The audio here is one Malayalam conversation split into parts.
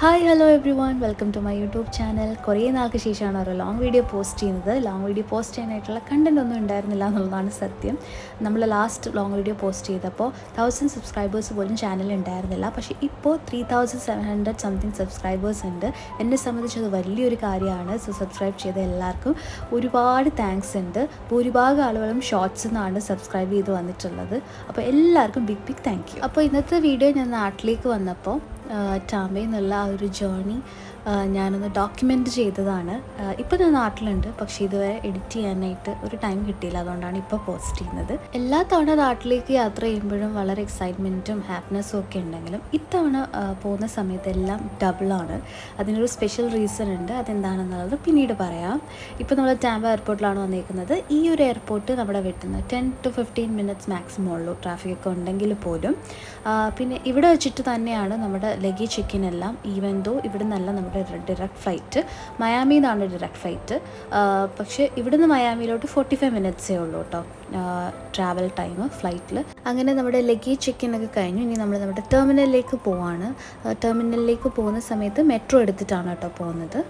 Hi hello everyone welcome to my YouTube channel കുറേ നാൾക്ക് ശേഷമാണ് ഒരു ലോങ് വീഡിയോ പോസ്റ്റ് ചെയ്യുന്നത്. ലോങ് വീഡിയോ പോസ്റ്റ് ചെയ്യാനായിട്ടുള്ള കണ്ടന്റ് ഒന്നും ഉണ്ടായിരുന്നില്ല എന്നുള്ളതാണ് സത്യം. നമ്മൾ ലാസ്റ്റ് ലോങ് വീഡിയോ പോസ്റ്റ് ചെയ്തപ്പോൾ തൗസൻഡ് സബ്സ്ക്രൈബേഴ്സ് പോലും ചാനൽ ഉണ്ടായിരുന്നില്ല. പക്ഷേ ഇപ്പോൾ three thousand seven hundred something subscribers ഉണ്ട്. എന്നെ സംബന്ധിച്ച് അത് വലിയൊരു കാര്യമാണ്. സോ സബ്സ്ക്രൈബ് ചെയ്ത എല്ലാവർക്കും ഒരുപാട് താങ്ക്സ് ഉണ്ട്. ഭൂരിഭാഗം ആളുകളും ഷോർട്സ് നിന്നാണ് സബ്സ്ക്രൈബ് ചെയ്ത് വന്നിട്ടുള്ളത്. അപ്പോൾ എല്ലാവർക്കും ബിഗ് ബിഗ് താങ്ക് യു അപ്പോൾ ഇന്നത്തെ വീഡിയോ ഞാൻ നാട്ടിലേക്ക് വന്നപ്പോൾ ടാമയിൽ നിന്നുള്ള ആ ഒരു ജേർണി ഞാനൊന്ന് ഡോക്യുമെന്റ് ചെയ്തതാണ്. ഇപ്പോൾ ഞാൻ നാട്ടിലുണ്ട്. പക്ഷേ ഇതുവരെ എഡിറ്റ് ചെയ്യാനായിട്ട് ഒരു ടൈം കിട്ടിയില്ല. അതുകൊണ്ടാണ് ഇപ്പോൾ പോസ്റ്റ് ചെയ്യുന്നത്. എല്ലാ തവണ നാട്ടിലേക്ക് യാത്ര ചെയ്യുമ്പോഴും വളരെ എക്സൈറ്റ്മെന്റും ഹാപ്പിനെസ്സും ഒക്കെ ഉണ്ടെങ്കിലും ഇത്തവണ പോകുന്ന സമയത്തെല്ലാം ഡബിളാണ് അതിനൊരു സ്പെഷ്യൽ റീസൺ ഉണ്ട്. അതെന്താണെന്നുള്ളത് പിന്നീട് പറയാം. ഇപ്പോൾ നമ്മൾ ടാമ്പ എയർപോർട്ടിലാണ് വന്നിരിക്കുന്നത് ഈ ഒരു എയർപോർട്ട് നമ്മുടെ വീട്ടിൽ നിന്ന് ten to fifteen minutes maximum ഉള്ളൂ. ട്രാഫിക് ഒക്കെ ഉണ്ടെങ്കിൽ പോലും. പിന്നെ ഇവിടെ വെച്ചിട്ട് തന്നെയാണ് നമ്മുടെ ലഗേജ് ചെക്കിനെല്ലാം ഈവൻ ദോ ഇവിടെ നല്ല നമ്മുടെ ഡയറക്റ്റ് ഫ്ലൈറ്റ് മയാമിയിൽ നിന്നാണ് ഡയറക്റ്റ് ഫ്ലൈറ്റ് പക്ഷേ ഇവിടുന്ന് മയാമിയിലോട്ട് ഫോർട്ടി ഫൈവ് മിനിറ്റ്സേ ഉള്ളൂ കേട്ടോ ട്രാവൽ ടൈം ഫ്ലൈറ്റിൽ അങ്ങനെ നമ്മുടെ ലഗേജ് ചെക്കിൻ ഒക്കെ കഴിഞ്ഞു. ഇനി നമ്മൾ നമ്മുടെ ടെർമിനലിലേക്ക് പോവാണ്. ടെർമിനലിലേക്ക് പോകുന്ന സമയത്ത് മെട്രോ എടുത്തിട്ടാണ് കേട്ടോ പോകുന്നത്.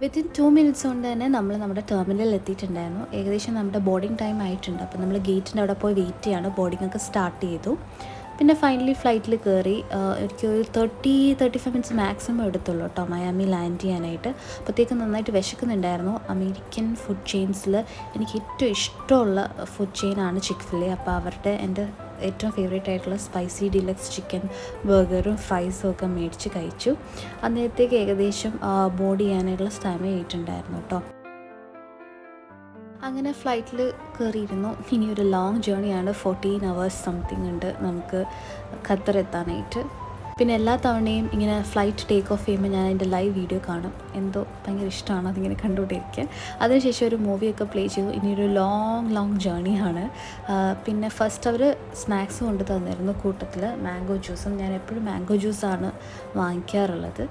വിത്തിൻ ടു മിനിറ്റ്സ് കൊണ്ട് തന്നെ നമ്മൾ നമ്മുടെ ടെർമിനലിൽ എത്തിയിട്ടുണ്ടായിരുന്നു. ഏകദേശം നമ്മുടെ ബോർഡിംഗ് ടൈം ആയിട്ടുണ്ട്. അപ്പോൾ നമ്മൾ ഗേറ്റിന്റെ അവിടെ പോയി വെയിറ്റ് ചെയ്യാണ്. ബോർഡിംഗ് ഒക്കെ സ്റ്റാർട്ട് ചെയ്തു. പിന്നെ ഫൈനലി ഫ്ലൈറ്റിൽ കയറി എനിക്ക് ഒരു thirty thirty five minutes maximum എടുത്തുള്ളൂ കേട്ടോ മയാമി ലാൻഡ് ചെയ്യാനായിട്ട്. അപ്പോഴത്തേക്ക് നന്നായിട്ട് വിശക്കുന്നുണ്ടായിരുന്നു. അമേരിക്കൻ ഫുഡ് ചെയിൻസിൽ എനിക്ക് ഏറ്റവും ഇഷ്ടമുള്ള ഫുഡ് ചെയിനാണ് ചിക്ക് ഫിലെ അപ്പോൾ അവരുടെ എന്റെ ഏറ്റവും ഫേവറേറ്റ് ആയിട്ടുള്ള സ്പൈസി ഡിലക്സ് ചിക്കൻ ബർഗറും ഫ്രൈസും ഒക്കെ മേടിച്ച് കഴിച്ചു. അന്നേരത്തേക്ക് ഏകദേശം ബോർഡ് ചെയ്യാനായിട്ടുള്ള സ്റ്റാമിന ആയിട്ടുണ്ടായിരുന്നു കേട്ടോ അങ്ങനെ ഫ്ലൈറ്റിൽ കയറിയിരുന്നു ഇനി ഒരു ലോങ് ജേണിയാണ് ഫോർട്ടീൻ അവേഴ്സ് സംതിങ് ഉണ്ട് നമുക്ക് ഖത്തർ എത്താനായിട്ട്. പിന്നെ എല്ലാ തവണയും ഇങ്ങനെ ഫ്ലൈറ്റ് ടേക്ക് ഓഫ് ചെയ്യുമ്പോൾ ഞാൻ അതിന്റെ ലൈവ് വീഡിയോ കാണും. എന്തോ ഭയങ്കര ഇഷ്ടമാണ് അതിങ്ങനെ കണ്ടുകൊണ്ടിരിക്കാൻ. അതിനുശേഷം ഒരു മൂവിയൊക്കെ പ്ലേ ചെയ്തു. ഇനിയൊരു ലോങ് ലോങ് ജേണിയാണ് പിന്നെ ഫസ്റ്റ് അവർ സ്നാക്സ് കൊണ്ട് തന്നിരുന്നു കൂട്ടത്തിൽ മാംഗോ ജ്യൂസും ഞാൻ എപ്പോഴും മാംഗോ ജ്യൂസാണ് വാങ്ങിക്കാറുള്ളത്.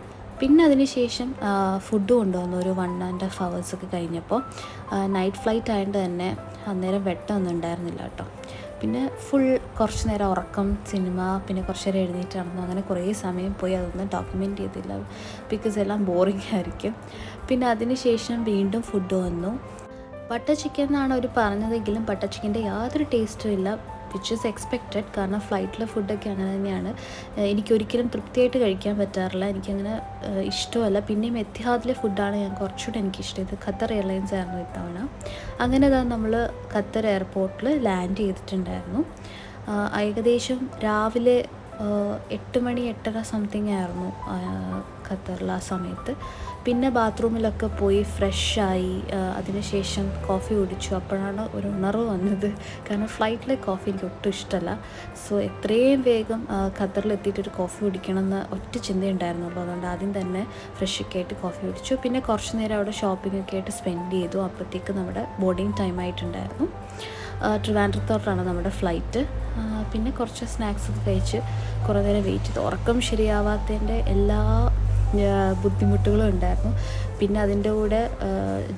പിന്നെ അതിന് ശേഷം ഫുഡ് കൊണ്ടുവന്നു. ഒരു വൺ ആൻഡ് ഹാഫ് ഹവേഴ്സൊക്കെ കഴിഞ്ഞപ്പോൾ നൈറ്റ് ഫ്ലൈറ്റ് ആയതുകൊണ്ട് തന്നെ അന്നേരം വെട്ടമൊന്നും ഉണ്ടായിരുന്നില്ല കേട്ടോ. പിന്നെ ഫുൾ കുറച്ച് നേരം ഉറക്കം സിനിമ പിന്നെ കുറച്ച് നേരം എഴുന്നേറ്റ് നടന്നു. അങ്ങനെ കുറേ സമയം പോയി. അതൊന്നും ഡോക്യുമെന്റ് ചെയ്തില്ല. ബിക്കോസ് എല്ലാം ബോറിംഗ് ആയിരിക്കും. പിന്നെ അതിന് ശേഷം വീണ്ടും ഫുഡ് വന്നു. ബട്ടർ ചിക്കൻ എന്നാണ് അവർ പറഞ്ഞതെങ്കിലും ബട്ടർ ചിക്കന്റെ യാതൊരു ടേസ്റ്റും ഇല്ല. വിച്ച് ഈസ് എക്സ്പെക്റ്റഡ് കാരണം ഫ്ലൈറ്റിലെ ഫുഡൊക്കെ അങ്ങനെ തന്നെയാണ്. എനിക്കൊരിക്കലും തൃപ്തിയായിട്ട് കഴിക്കാൻ പറ്റാറില്ല. എനിക്കങ്ങനെ ഇഷ്ടമല്ല. പിന്നെയും എത്തിഹാദിലെ ഫുഡാണ് ഞാൻ കുറച്ചുകൂടെ എനിക്കിഷ്ടം. ഇത് ഖത്തർ എയർലൈൻസ് ആയിരുന്നു ഇത്തവണ. അങ്ങനെ തന്നെ നമ്മൾ ഖത്തർ എയർപോർട്ടിൽ ലാൻഡ് ചെയ്തിട്ടുണ്ടായിരുന്നു. ഏകദേശം രാവിലെ എട്ട് മണി എട്ടര സംതിങ് ആയിരുന്നു ഖത്തറിൽ ആ സമയത്ത്. പിന്നെ ബാത്റൂമിലൊക്കെ പോയി ഫ്രഷായി അതിനുശേഷം കോഫി കുടിച്ചു. അപ്പോഴാണ് ഒരു ഉണർവ് വന്നത്. കാരണം ഫ്ലൈറ്റിലെ കോഫി എനിക്ക് ഒട്ടും ഇഷ്ടമല്ല. സോ എത്രയും വേഗം ഖത്തറിൽ എത്തിയിട്ട് ഒരു കോഫി കുടിക്കണമെന്ന് ഒറ്റ ചിന്തയുണ്ടായിരുന്നുള്ളൂ അതുകൊണ്ട് ആദ്യം തന്നെ ഫ്രഷൊക്കെ ആയിട്ട് കോഫി കുടിച്ചു. പിന്നെ കുറച്ച് നേരം അവിടെ ഷോപ്പിംഗ് ഒക്കെ ആയിട്ട് സ്പെൻഡ് ചെയ്തു. അപ്പോഴത്തേക്ക് നമ്മുടെ ബോർഡിങ് ടൈം ആയിട്ടുണ്ടായിരുന്നു. ട്രിവാൻഡ്രത്തോട്ടാണ് നമ്മുടെ ഫ്ലൈറ്റ്. പിന്നെ കുറച്ച് സ്നാക്സ് ഒക്കെ കഴിച്ച് കുറേ നേരം വെയിറ്റ് ചെയ്തു. ഉറക്കം ശരിയാവാത്തതിന്റെ എല്ലാ ബുദ്ധിമുട്ടുകളും ഉണ്ടായിരുന്നു. പിന്നെ അതിന്റെ കൂടെ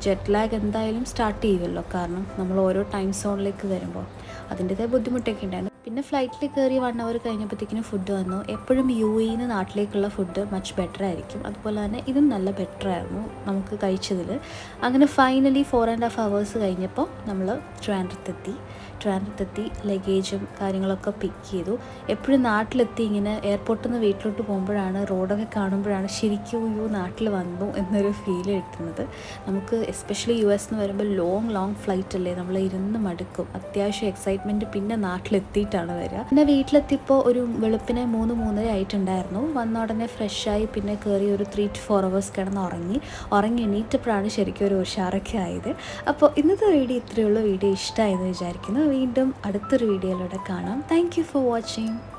ജെറ്റ് ലാഗ് എന്തായാലും സ്റ്റാർട്ട് ചെയ്യുമല്ലോ കാരണം നമ്മൾ ഓരോ ടൈം സോണിലേക്ക് വരുമ്പോൾ അതിന്റെതായ ബുദ്ധിമുട്ടൊക്കെ ഉണ്ടായിരുന്നു. പിന്നെ ഫ്ലൈറ്റിൽ കയറി വൺ അവർ കഴിഞ്ഞപ്പോഴത്തേക്കിനും ഫുഡ് വന്നു. എപ്പോഴും യു എന്ന് നാട്ടിലേക്കുള്ള ഫുഡ് മച്ച് ബെറ്റർ ആയിരിക്കും. അതുപോലെ തന്നെ ഇതും നല്ല ബെറ്റർ ആയിരുന്നു നമുക്ക് കഴിച്ചതിൽ. അങ്ങനെ finally four and half hours കഴിഞ്ഞപ്പോൾ നമ്മൾ ട്രാൻഡ്രത്തെത്തി. ട്രാൻഡ്രത്തെത്തി ലഗേജും കാര്യങ്ങളൊക്കെ പിക്ക് ചെയ്തു. എപ്പോഴും നാട്ടിലെത്തി ഇങ്ങനെ എയർപോർട്ടിൽ നിന്ന് വീട്ടിലോട്ട് പോകുമ്പോഴാണ് റോഡൊക്കെ കാണുമ്പോഴാണ് ശരിക്കും യു നാട്ടിൽ വന്നു എന്നൊരു ഫീൽ കിട്ടുന്നത്. നമുക്ക് എസ്പെഷ്യലി യു എസ് എന്ന് വരുമ്പോൾ ലോങ് ലോങ് ഫ്ലൈറ്റ് അല്ലേ? നമ്മൾ ഇരുന്ന് മടുക്കും. അത്യാവശ്യം എക്സൈറ്റ്മെന്റ് പിന്നെ നാട്ടിലെത്തിയിട്ടാണ്. വരിക. പിന്നെ വീട്ടിലെത്തിയപ്പോൾ ഒരു വെളുപ്പിനെ മൂന്ന് മൂന്നര ആയിട്ടുണ്ടായിരുന്നു. വന്ന ഉടനെ ഫ്രഷായി പിന്നെ കയറി ഒരു ത്രീ ടു ഫോർ അവേഴ്സ് കിടന്ന് ഉറങ്ങി. ഉറങ്ങി എണീറ്റപ്പോഴാണ് ശരിക്കും ഒരു ഉഷാറൊക്കെ ആയത്. അപ്പോൾ ഇന്നത്തെ വീഡിയോ ഇത്രയുള്ള വീഡിയോ ഇഷ്ടമായെന്ന് വിചാരിക്കുന്നു. വീണ്ടും അടുത്തൊരു വീഡിയോയിലൂടെ കാണാം. Thank for watching